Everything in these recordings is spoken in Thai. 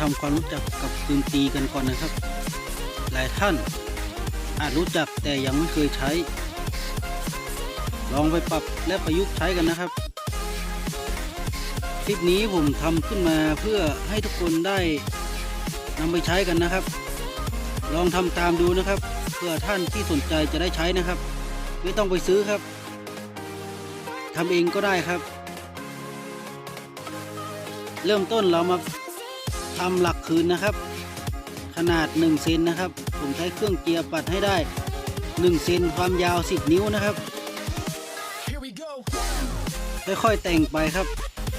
มาทำความรู้จักกับปืนตีกันก่อนนะครับ หลายท่านอาจรู้จักแต่ยังไม่เคยใช้ ลองไปปรับและประยุกต์ใช้กันนะครับ คลิปนี้ผมทำขึ้นมาเพื่อให้ทุกคนได้นำไปใช้กันนะครับ ลองทำตามดูนะครับ เพื่อท่านที่สนใจจะได้ใช้นะครับ ไม่ต้องไปซื้อครับทำเองก็ได้ครับ เริ่มต้นเรามา ทำหลักคืนนะครับ ขนาด 1 เซนนะครับ ผมใช้เครื่องเจียร์ปัดให้ได้ 1 เซนความยาว 10 นิ้วนะครับ ค่อยๆแต่งไปครับ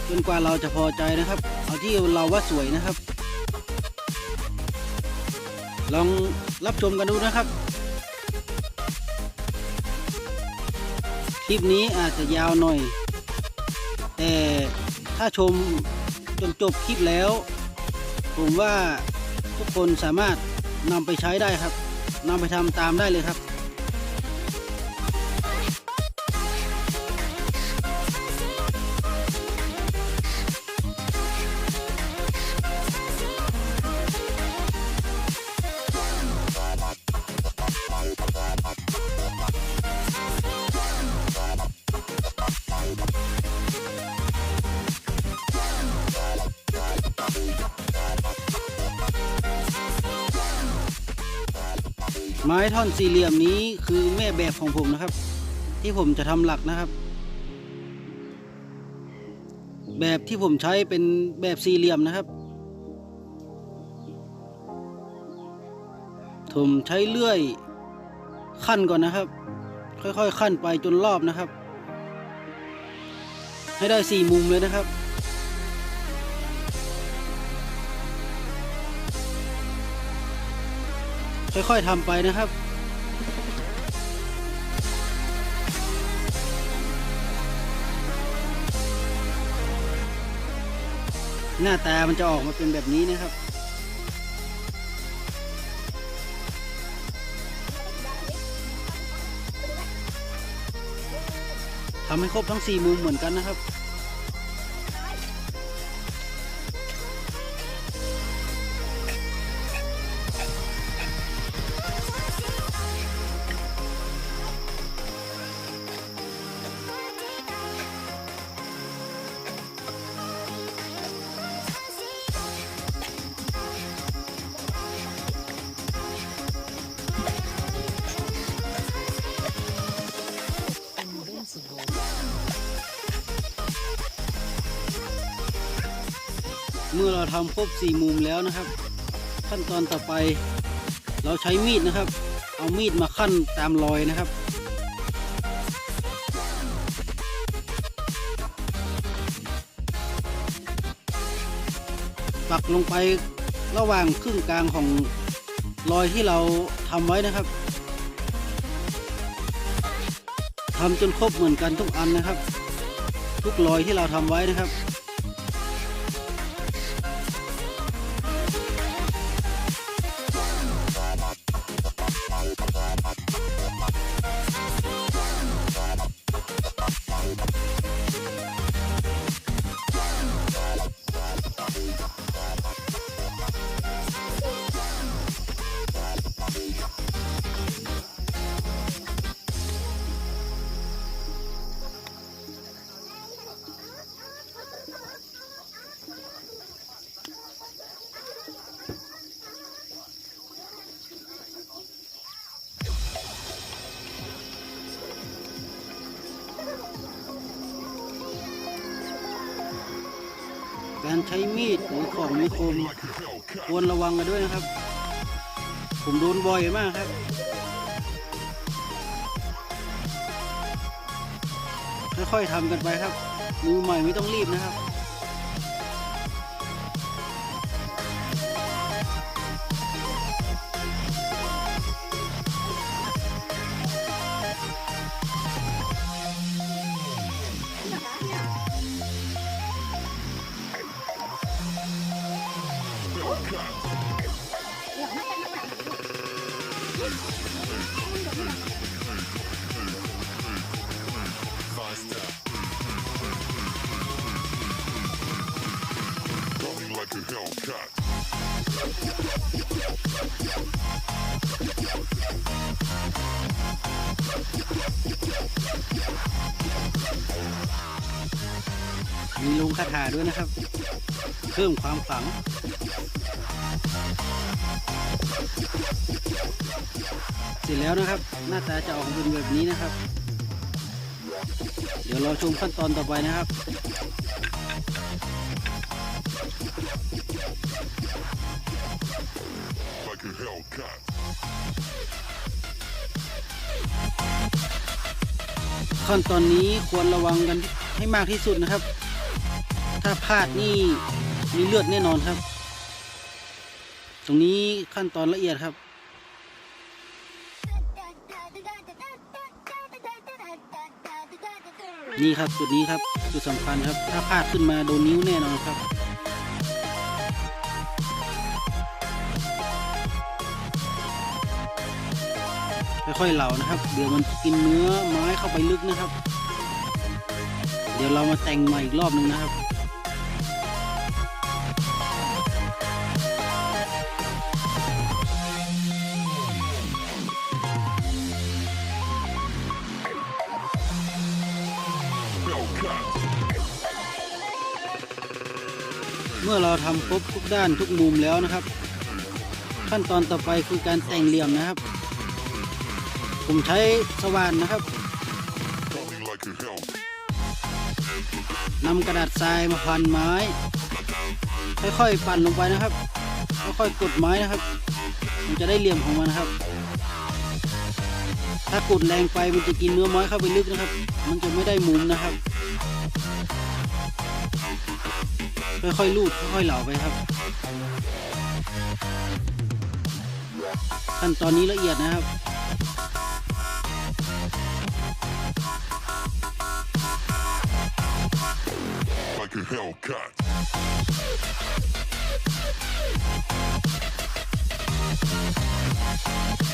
จนกว่าเราจะพอใจนะครับ เอาที่เราว่าสวยนะครับ ลองรับชมกันดูนะครับคลิปนี้อาจจะยาวหน่อย แต่ถ้าชมจนจบคลิปแล้ว ผมว่าทุกคนสามารถนำไปใช้ได้ครับนำไปทำตามได้เลยครับ ไม้ท่อนสี่เหลี่ยมนี้คือแม่แบบของผมนะครับ ที่ผมจะทำหลักนะครับ แบบที่ผมใช้เป็นแบบสี่เหลี่ยมนะครับผมใช้เลื่อยขั้นก่อนนะครับ ค่อยๆขั้นไปจนรอบนะครับ ให้ได้สี่มุมเลยนะครับ ค่อยๆทำไปนะครับหน้าตามันจะออกมาเป็นแบบนี้นะครับ ทำให้ครบทั้ง 4 มุมเหมือนกันนะครับ ครบสี่มุมแล้วนะครับ ขั้นตอนต่อไป เราใช้มีดนะครับ เอามีดมาขั้นตามรอยนะครับปักลงไประหว่างครึ่งกลางของรอยที่เราทำไว้นะครับทำจนครบเหมือนกันทุกอันนะครับ ทุกรอยที่เราทำไว้นะครับ ช้มีดหรือของมีคมควรระวังกันด้วยนะครับ ผมโดนบ่อยมากครับ ค่อยๆทำกันไปครับมือใหม่ไม่ต้องรีบนะครับ คาถาด้วยนะครับ เพิ่มความขลัง เสร็จแล้วนะครับ หน้าตาจะออกมาเป็นแบบนี้นะครับ เดี๋ยวเราชมขั้นตอนต่อไปนะครับขั้นตอนนี้ควรระวังกันให้มากที่สุดนะครับาพลาดนี่มีเลือดแน่นอนครับ ตรงนี้ขั้นตอนละเอียดครับ นี่ครับจุดนี้ครับจุดสำคัญครับ ถ้าพลาดขึ้นมาโดนนิ้วแน่นอนครับค่อยๆเหลานะครับ เดี๋ยวมันกินเนื้อไม้เข้าไปลึกนะครับ เดี๋ยวเรามาแต่งใหม่อีกรอบหนึ่งนะครับ มื่อเราทำครบทุกด้านทุกมุมแล้วนะครับ ขั้นตอนต่อไปคือการแต่งเหลี่ยมนะครับ ผมใช้สว่านนะครับนำกระดาษทรายมาพันไม้ ค่อยๆปั่นลงไปนะครับค่อยๆกดไม้นะครับ มันจะได้เหลี่ยมของมันนะครับ ถ้ากดแรงไปมันจะกินเนื้อไม้เข้าไปลึกนะครับ มันจะไม่ได้มุมนะครับ ค่อยๆลูดค่อยๆเหลาไปครับ ขั้นตอนนี้ละเอียดนะครับ Like a Hellcat. เ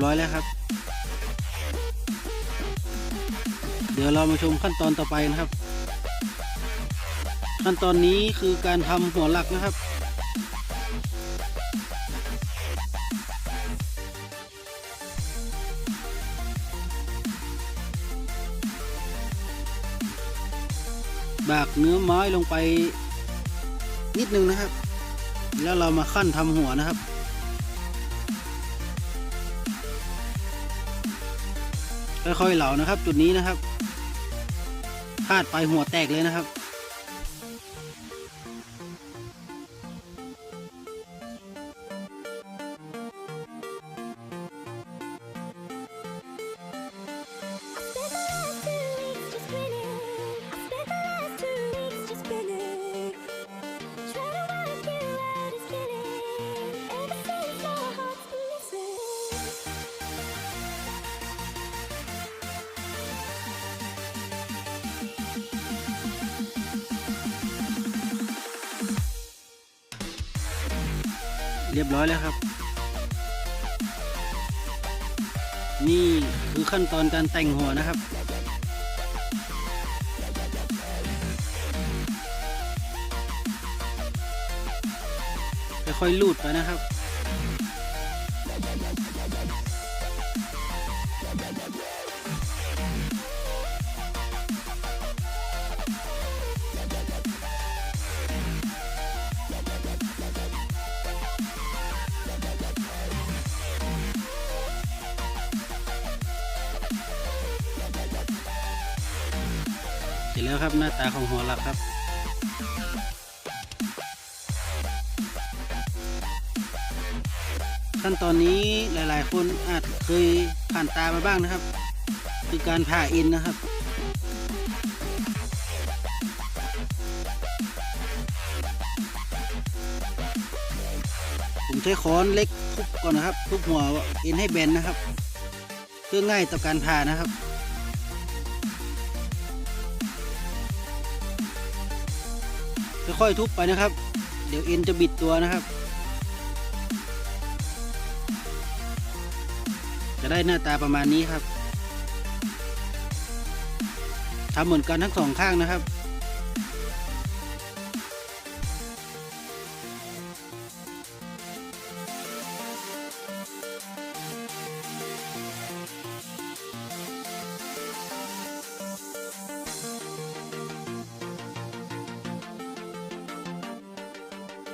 รียบร้อยแล้วครับ เดี๋ยวเรามาชมขั้นตอนต่อไปนะครับ ขั้นตอนนี้คือการทำหัวหลักนะครับบากเนื้อไม้ลงไปนิดนึงนะครับ แล้วเรามาขั้นทำหัวนะครับ ค่อยๆเหลานะครับ จุดนี้นะครับพลาดไปหัวแตกเลยนะครับ เรียบร้อยแล้วครับ นี่คือขั้นตอนการแต่งหัวนะครับ ค่อยๆลูดไปนะครับ ขั้นตอนนี้หลายๆ คนอาจเคยผ่านตามาบ้างนะครับ คือการผ่าเอ็นนะครับ ผมใช้ค้อนเล็กทุบก่อนนะครับ ทุบหัวเอ็นให้แบนนะครับ เพื่อง่ายต่อการผ่านะครับค่อยๆทุบไปนะครับ เดี๋ยวเอ็นจะบิดตัวนะครับ ได้หน้าตาประมาณนี้ครับทำเหมือนกันทั้งสองข้างนะครับ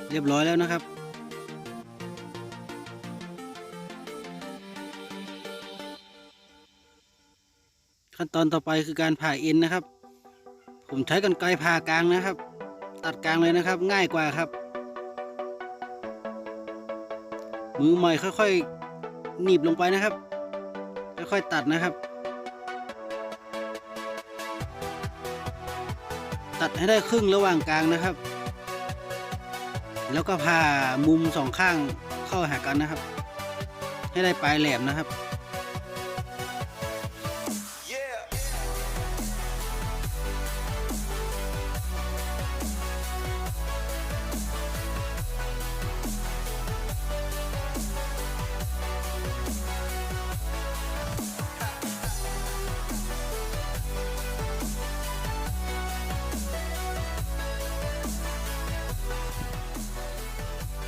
เรียบร้อยแล้วนะครับ ขั้นตอนต่อไปคือการผ่าเอ็นนะครับ ผมใช้กันไกรผ่ากลางนะครับ ตัดกลางเลยนะครับ ง่ายกว่าครับ มือใหม่ค่อยๆหนีบลงไปนะครับ ค่อยๆตัดนะครับ ตัดให้ได้ครึ่งระหว่างกลางนะครับ แล้วก็ผ่ามุมสองข้างเข้าหากันนะครับ ให้ได้ปลายแหลมนะครับ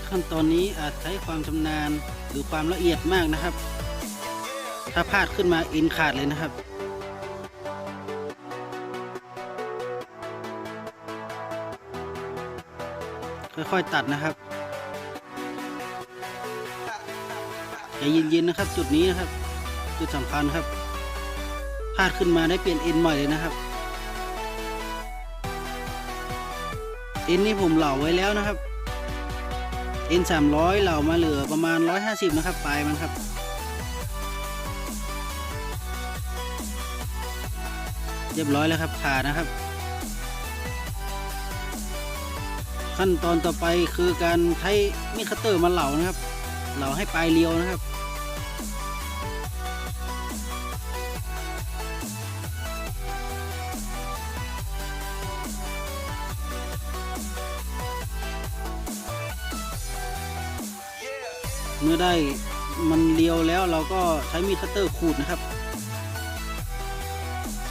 ขั้นตอนนี้อาจใช้ความชำนาญหรือความละเอียดมากนะครับ ถ้าพลาดขึ้นมาอ็นขาดเลยนะครับค่อยๆตัดนะครับใจเย็นๆนะครับ จุดนี้นะครับ จุดสำคัญครับพลาดขึ้นมาได้เปลี่ยนเอ็นใหม่เลยนะครับเอ็นนี่ผมเหล่าไว้แล้วนะครับ เอ็นสามร้อยเหล่ามาเหลือประมาณร้อยห้าสิบนะครับปลายมันครับ เรียบร้อยแล้วครับผ่านะครับ ขั้นตอนต่อไปคือการใช้มีดคัตเตอร์มาเหลานะครับ เหลาให้ปลายเรียวนะครับ ได้มันเรียวแล้วเราก็ใช้มีดคัตเตอร์ขูดนะครับ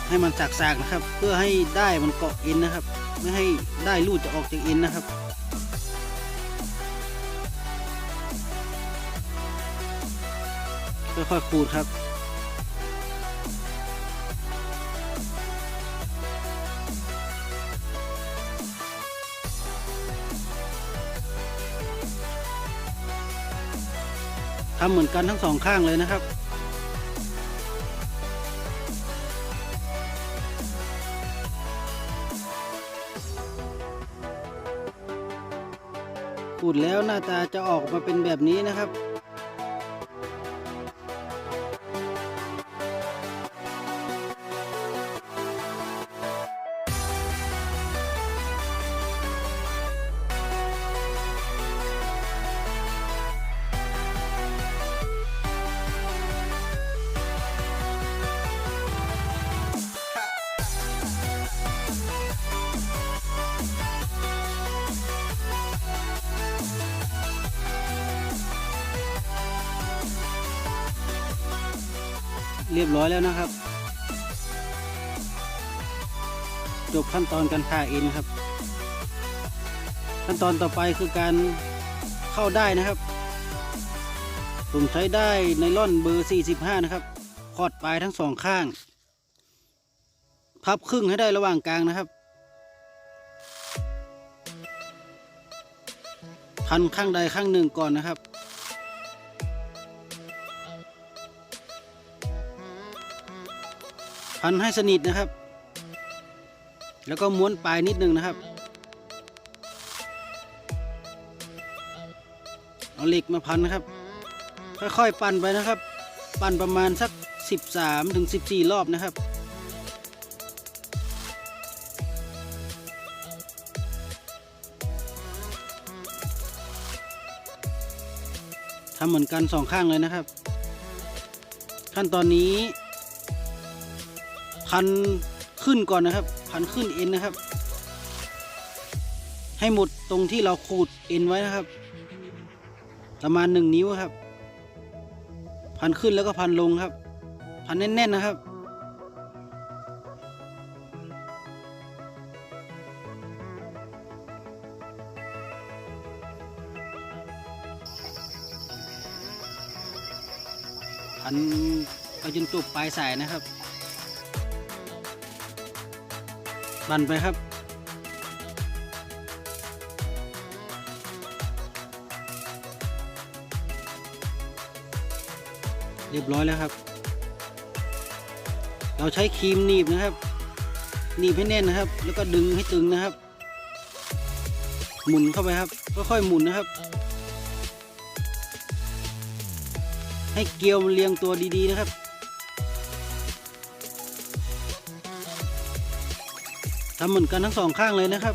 ให้มันสากๆนะครับ เพื่อให้ได้มันเกาะเอ็นนะครับ ไม่ให้ได้ลูดจะออกจากเอ็นนะครับค่อยๆขูดครับ ทำเหมือนกันทั้งสองข้างเลยนะครับ ขูดแล้วหน้าตาจะออกมาเป็นแบบนี้นะครับ แล้วนะครับ จบขั้นตอนการผ่าเอ็นครับ ขั้นตอนต่อไปคือการเข้าได้นะครับ ผมใช้ได้ไนล่อนเบอร์ 45 นะครับคอดปลายทั้งสองข้าง พับครึ่งให้ได้ระหว่างกลางนะครับพันข้างใดข้างหนึ่งก่อนนะครับ พันให้สนิทนะครับ แล้วก็ม้วนปลายนิดนึงนะครับ เอาเหล็กมาพันนะครับ ค่อยๆปั่นไปนะครับ ปั่นประมาณสัก 13ถึง14รอบนะครับทำเหมือนกันสองข้างเลยนะครับ ขั้นตอนนี้ พันขึ้นก่อนนะครับ พันขึ้นเอ็นนะครับ ให้หมดตรงที่เราขูดเอ็นไว้นะครับ ประมาณหนึ่งนิ้วครับ พันขึ้นแล้วก็พันลงครับ พันแน่นๆนะครับพันไปจนจบปลายสายนะครับ บันไปครับเรียบร้อยแล้วครับ เราใช้ครีมหนีบนะครับ หนีบให้แน่นนะครับ แล้วก็ดึงให้ตึงนะครับ หมุนเข้าไปครับ ค่อยๆหมุนนะครับ ให้เกลียวมันเรียงตัวดีๆนะครับ ทำเหมือนกันทั้งสองข้างเลยนะครับ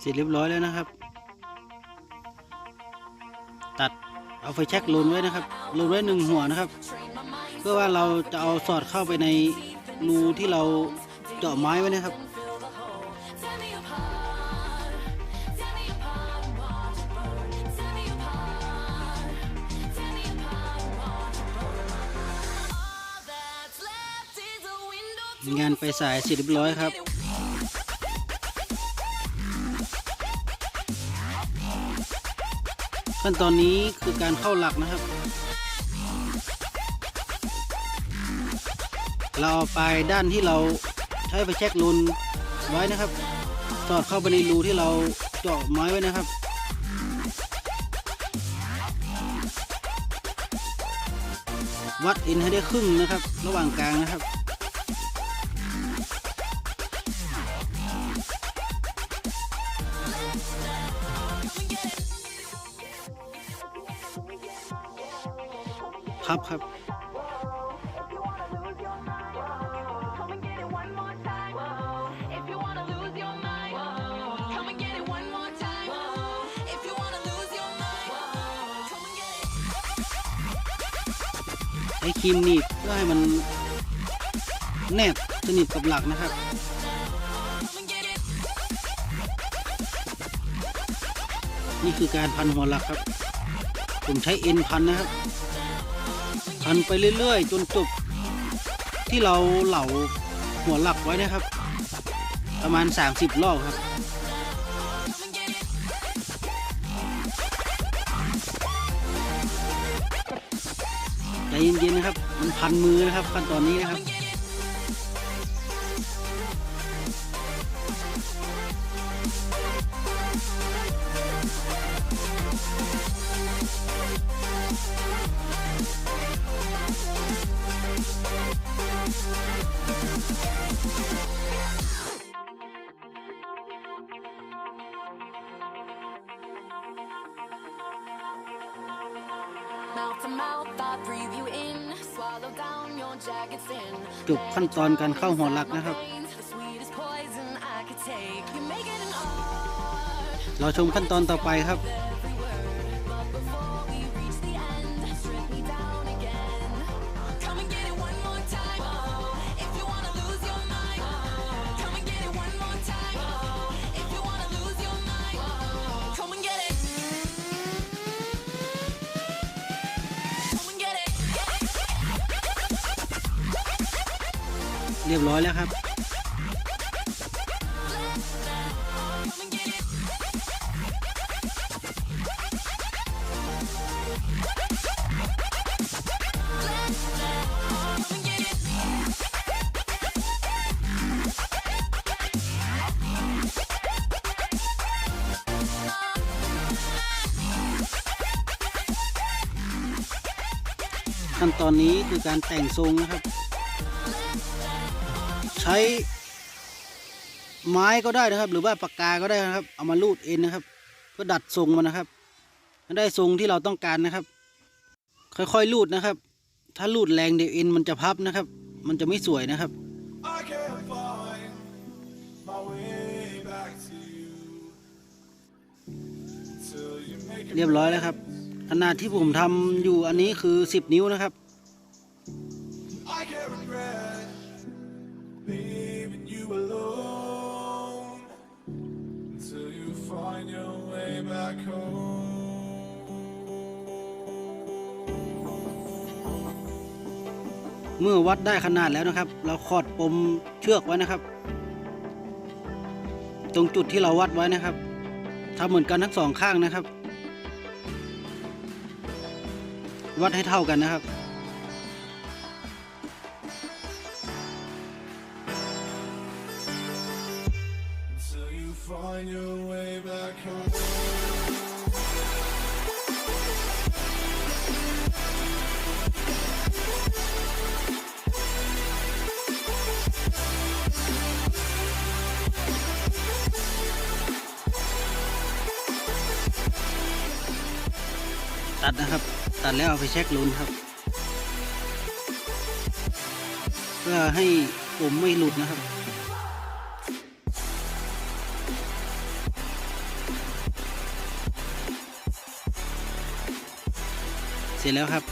เสร็จเรียบร้อยแล้วนะครับ ตัดเอาไฟแช็กลนไว้นะครับลนไว้หนึ่งหัวนะครับ เพื่อว่าเราจะเอาสอดเข้าไปในรูที่เราเจาะไม้ไว้นะครับ งานไปสายเสร็จเรียบร้อยครับ ขั้นตอนนี้คือการเข้าหลักนะครับ เราเอาปลายด้านที่เราใช้ไปเช็คลุนไว้นะครับ สอดเข้าไปในรูที่เราเจาะไม้ไว้นะครับวัดเอ็นให้ได้ครึ่งนะครับ ระหว่างกลางนะครับ ช้ครีมหนีบเพื่อให้มันแนบสนิทกับหลักนะครับนี่คือการพันหัวหลักครับ ผมใช้เอ็นพันนะครับ พันไปเรื่อยๆ จนจบที่เราเหล่าหัวหลักไว้นะครับ ประมาณ 30 รอบครับ เย็นๆนะครับ มันพันมือนะครับขั้นตอนนี้นะครับ จบขั้นตอนการเข้าหัวหลักนะครับ เราชมขั้นตอนต่อไปครับ อยแล้วครับ ขั้นตอนนี้คือการแต่งทรงนะครับ ใช้ไม้ก็ได้นะครับ หรือว่าปากกาก็ได้นะครับ เอามาลูดเอ็นนะครับ เพื่อดัดทรงมันนะครับให้ได้ทรงที่เราต้องการนะครับ ค่อยๆลูดนะครับ ถ้าลูดแรงเดี๋ยวเอ็นมันจะพับนะครับ มันจะไม่สวยนะครับ I can't find my way back to you till you make it เรียบร้อยแล้วครับ ขนาดที่ผมทำอยู่อันนี้คือ 10 นิ้วนะครับ back home. เมื่อวัดได้ขนาดแล้วนะครับ เราขอดปมเชือกไว้นะครับ ตรงจุดที่เราวัดไว้นะครับทำเหมือนกันทั้งสองข้างนะครับ วัดให้เท่ากันนะครับ ไปเช็คลุ้นครับ เพื่อให้ผมไม่หลุดนะครับ เสร็จแล้วครับ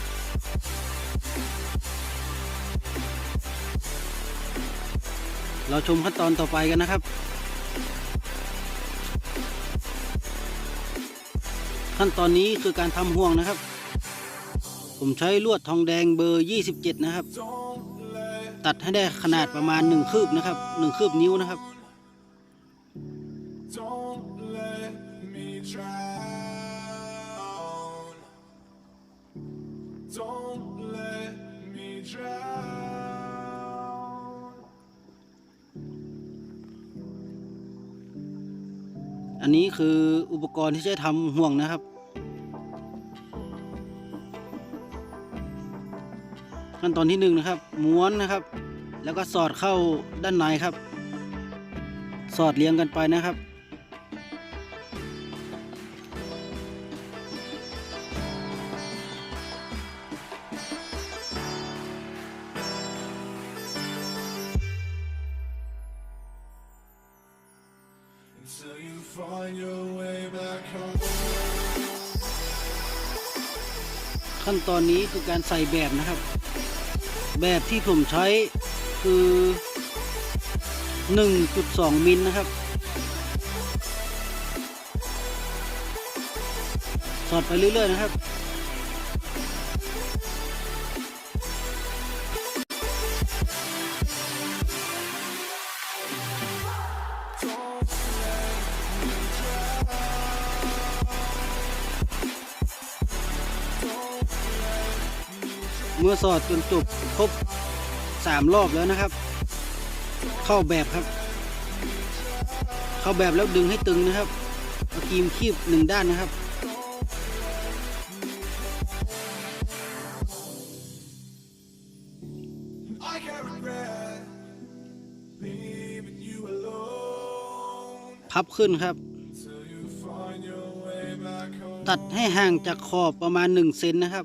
เราชมขั้นตอนต่อไปกันนะครับ ขั้นตอนนี้คือการทำห่วงนะครับ ผมใช้ลวดทองแดงเบอร์ 27 นะครับ ตัดให้ได้ขนาดประมาณ 1 คืบนะครับ 1 คืบนิ้วนะครับ อันนี้คืออุปกรณ์ที่ใช้ทำห่วงนะครับ ขั้นตอนที่หนึ่งนะครับม้วนนะครับ แล้วก็สอดเข้าด้านในครับ สอดเรียงกันไปนะครับ Until you find your way back home. ขั้นตอนนี้คือการใส่แบบนะครับ แบบที่ผมใช้คือ 1.2 มิลนะครับ สอดไปเรื่อยๆนะครับ มื่อสอดจนจบครบสามรอบแล้วนะครับ เข้าแบบครับ เข้าแบบแล้วดึงให้ตึงนะครับเอาครีมคีบหนึ่งด้านนะครับ I can't regret leaving you alone. พับขึ้นครับ Till you find your way back home. ตัดให้ห่างจากขอบประมาณ 1 เซนนะครับ